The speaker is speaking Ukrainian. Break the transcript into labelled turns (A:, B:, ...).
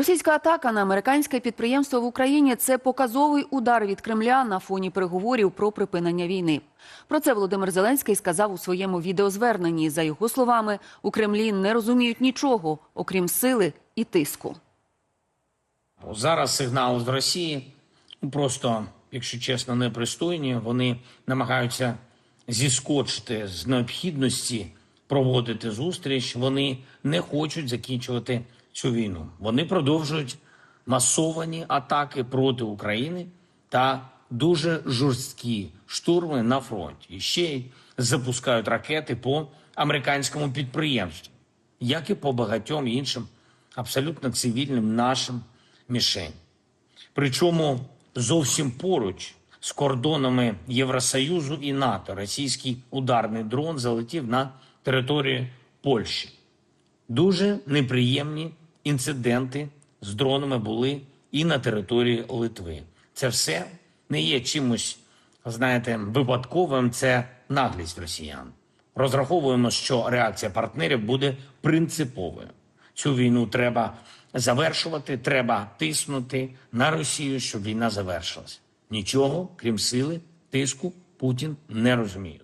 A: Російська атака на американське підприємство в Україні це показовий удар від Кремля на фоні переговорів про припинення війни. Про це Володимир Зеленський сказав у своєму відеозверненні. За його словами, у Кремлі не розуміють нічого, окрім сили і тиску.
B: Зараз сигнали з Росії ну, просто, якщо чесно, непристойні. Вони намагаються зіскочити з необхідності проводити зустріч. Вони не хочуть закінчувати цю війну. Вони продовжують масовані атаки проти України та дуже жорсткі штурми на фронті. І ще й запускають ракети по американському підприємству, як і по багатьом іншим абсолютно цивільним нашим мішень. Причому зовсім поруч з кордонами Євросоюзу і НАТО російський ударний дрон залетів на територію Польщі. Дуже неприємні інциденти з дронами були і на території Литви. Це все не є чимось, знаєте, випадковим. Це наглість росіян. Розраховуємо, що реакція партнерів буде принциповою. Цю війну треба завершувати, треба тиснути на Росію, щоб війна завершилась. Нічого, крім сили, тиску, Путін не розуміє.